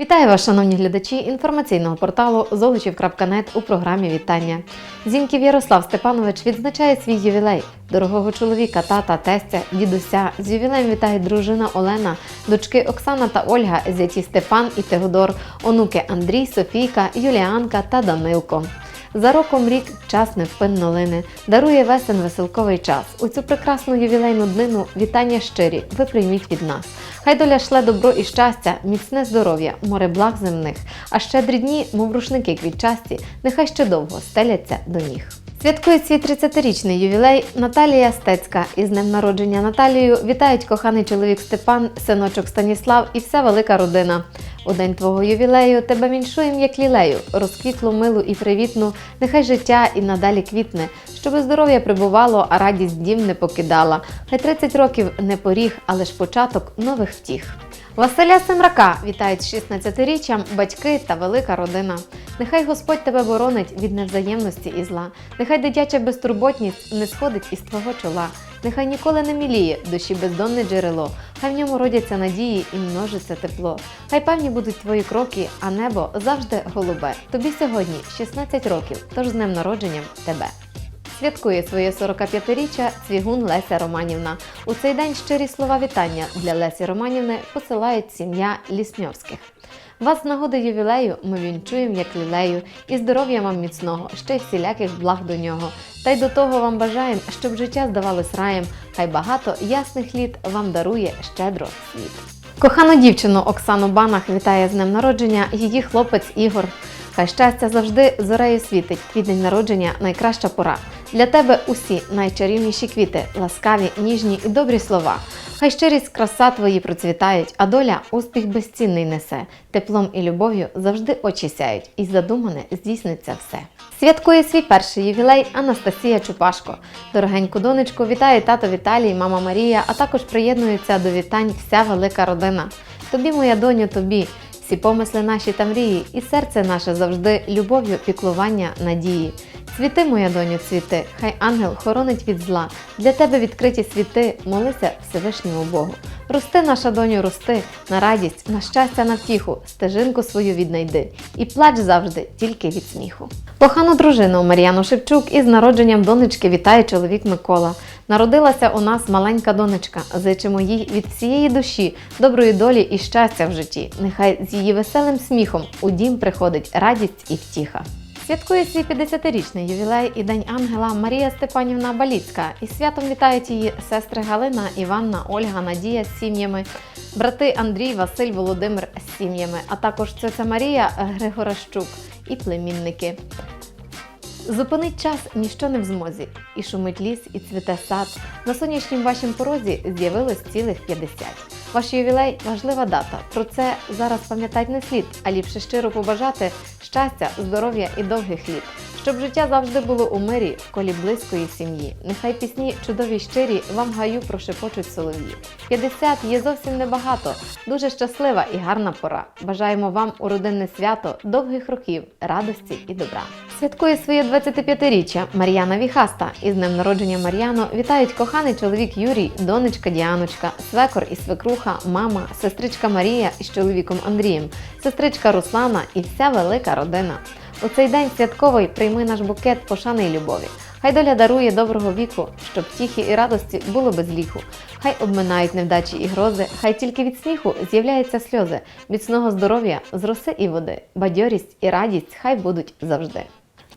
Вітаю вас, шановні глядачі інформаційного порталу Золочів.нет у програмі Вітання. Зіньків Ярослав Степанович відзначає свій ювілей. Дорогого чоловіка, тата, тестя, дідуся. З ювілеєм вітає дружина Олена, дочки Оксана та Ольга, зяті Степан і Теодор, онуки Андрій, Софійка, Юліанка та Данилко. За роком рік час невпинно лине, дарує весен веселковий час. У цю прекрасну ювілейну днину вітання щирі, ви прийміть від нас. Хай доля шле добро і щастя, міцне здоров'я, море благ земних, а щедрі дні, мов рушники квітчасті, нехай ще довго стеляться до ніг. Святкує свій 30-річний ювілей Наталія Стецька. Із днем народження Наталію вітають коханий чоловік Степан, синочок Станіслав і вся велика родина. У день твого ювілею тебе віншуєм як лілею, розквітлу милу і привітну, нехай життя і надалі квітне, щоби здоров'я прибувало, а радість дім не покидала. Хай 30 років не поріг, але ж початок нових втіх. Василя Семрака вітають з 16-річчям батьки та велика родина. Нехай Господь тебе боронить від невзаємності і зла. Нехай дитяча безтурботність не сходить із твого чола. Нехай ніколи не міліє душі бездонне джерело. Хай в ньому родяться надії і множиться тепло. Хай певні будуть твої кроки, а небо завжди голубе. Тобі сьогодні 16 років, тож з днем народженням тебе. Святкує своє 45-річчя Цвігун Леся Романівна. У цей день щирі слова вітання для Лесі Романівни посилають сім'я Лісньовських. Вас з нагоди ювілею ми вінчуємо як лілею, і здоров'я вам міцного, ще й всіляких благ до нього. Та й до того вам бажаємо, щоб життя здавалось раєм, хай багато ясних літ вам дарує щедро світ. Кохану дівчину Оксану Банах вітає з днем народження її хлопець Ігор. Хай щастя завжди зорею світить. Твій день народження найкраща пора. Для тебе усі найчарівніші квіти, ласкаві, ніжні і добрі слова. Хай щирість, краса твої процвітають, а доля успіх безцінний несе. Теплом і любов'ю завжди очі сяють, і задумане здійсниться все. Святкує свій перший ювілей Анастасія Чупашко. Дорогеньку донечку вітає тато Віталій, мама Марія, а також приєднується до вітань вся велика родина. Тобі, моя доню, тобі. Всі помисли наші та мрії, і серце наше завжди любов'ю, піклування, надії. Цвіти, моя доню, цвіти, хай ангел хоронить від зла. Для тебе відкриті світи, молися Всевишньому Богу. Рости, наша доню, рости, на радість, на щастя, на втіху, стежинку свою віднайди, і плач завжди тільки від сміху. Кохану дружину Мар'яну Шевчук із народженням донечки вітає чоловік Микола. Народилася у нас маленька донечка. Зичимо їй від всієї душі, доброї долі і щастя в житті. Нехай з її веселим сміхом у дім приходить радість і втіха. Святкує свій 50-річний ювілей і День Ангела Марія Степанівна Баліцька. Із святом вітають її сестри Галина, Іванна, Ольга, Надія з сім'ями, брати Андрій, Василь, Володимир з сім'ями, а також цьоця Марія Григоращук і племінники. Зупинить час ніщо не в змозі, і шумить ліс, і цвіте сад. На сонячнім вашім порозі з'явилось цілих 50. Ваш ювілей важлива дата. Про це зараз пам'ятати не слід, а ліпше щиро побажати щастя, здоров'я і довгих літ. Щоб життя завжди було у мирі в колі близької сім'ї. Нехай пісні чудові щирі вам гаю прошепочуть солов'ї. 50 є зовсім небагато, дуже щаслива і гарна пора. Бажаємо вам у родинне свято довгих років, радості і добра. Святкує своє 25-річчя Мар'яна Віхаста. Із днем народження Мар'яну вітають коханий чоловік Юрій, донечка Діаночка, свекор і свекруха, мама, сестричка Марія із чоловіком Андрієм, сестричка Руслана і вся велика родина. У цей день святковий прийми наш букет пошани й любові. Хай доля дарує доброго віку, щоб втіхи і радості було без ліху. Хай обминають невдачі і грози, хай тільки від сміху з'являються сльози, міцного здоров'я з роси і води, бадьорість і радість хай будуть завжди.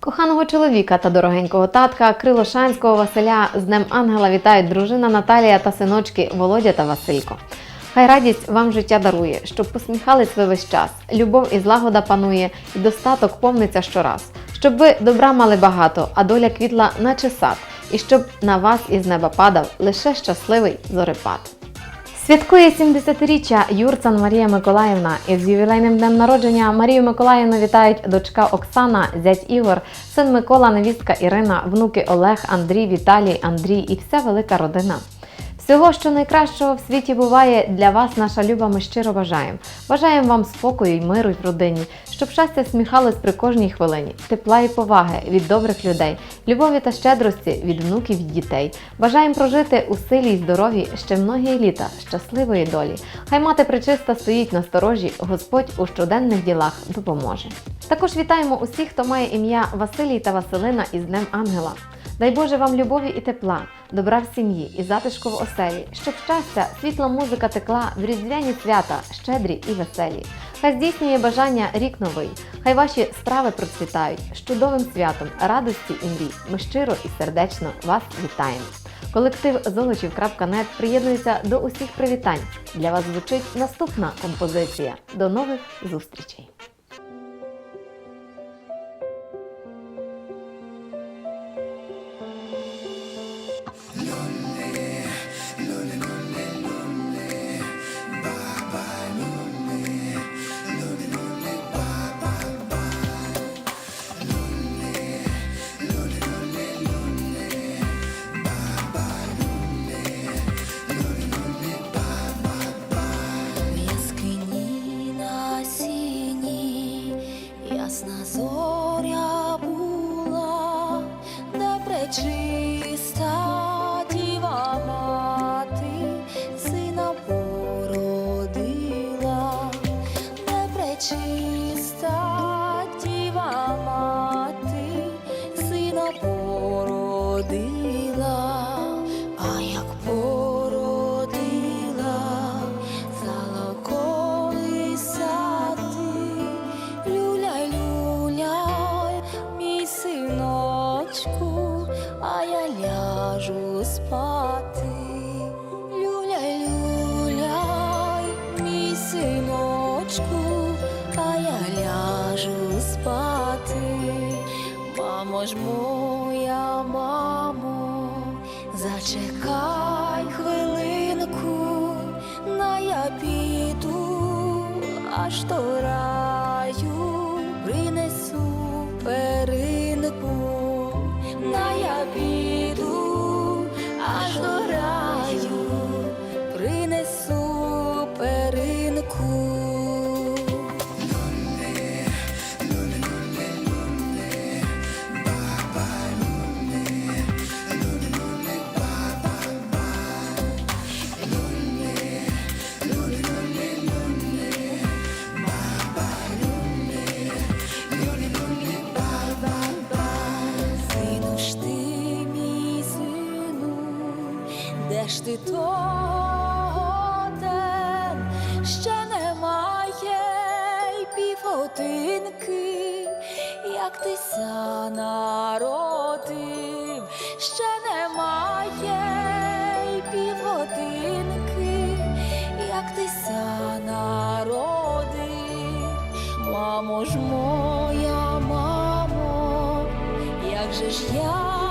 Коханого чоловіка та дорогенького татка Крилошанського Василя з Днем Ангела вітають дружина Наталія та синочки Володя та Василько. Хай радість вам життя дарує, щоб посміхались ви весь час, любов і злагода панує, і достаток повниться щораз, щоб ви добра мали багато, а доля квітла, наче сад, і щоб на вас із неба падав лише щасливий зорепад. Святкує 70-річчя Юрцан Марія Миколаївна. Із ювілейним днем народження Марію Миколаївну вітають дочка Оксана, зять Ігор, син Микола, невістка Ірина, внуки Олег, Андрій, Віталій, Андрій і вся велика родина. Всього, що найкращого в світі буває для вас, наша люба, ми щиро бажаємо. Бажаємо вам спокою й миру в родині, щоб щастя сміхалось при кожній хвилині, тепла і поваги від добрих людей, любові та щедрості від внуків і дітей. Бажаємо прожити у силі й здоров'ї ще многі літа щасливої долі. Хай мати причиста стоїть на сторожі, Господь у щоденних ділах допоможе. Також вітаємо усіх, хто має ім'я Василій та Василина із Днем Ангела. Дай Боже вам любові і тепла, добра в сім'ї і затишку в оселі, щоб щастя, світла музика текла в різдвяні свята, щедрі і веселі. Хай здійснює бажання рік новий, хай ваші справи процвітають з чудовим святом, радості і мрій. Ми щиро і сердечно вас вітаємо. Колектив Золочів.нет приєднується до усіх привітань. Для вас звучить наступна композиція. До нових зустрічей! Синочку, а я ляжу спати. Мамо ж моя, мамо, зачекай хвилинку, на я піду, аж до раю принесу ти того день? Ще немає й півгодинки, як ти ся народив, ще немає й півгодинки, як ти ся народив, мамо ж моя, мамо, як же ж я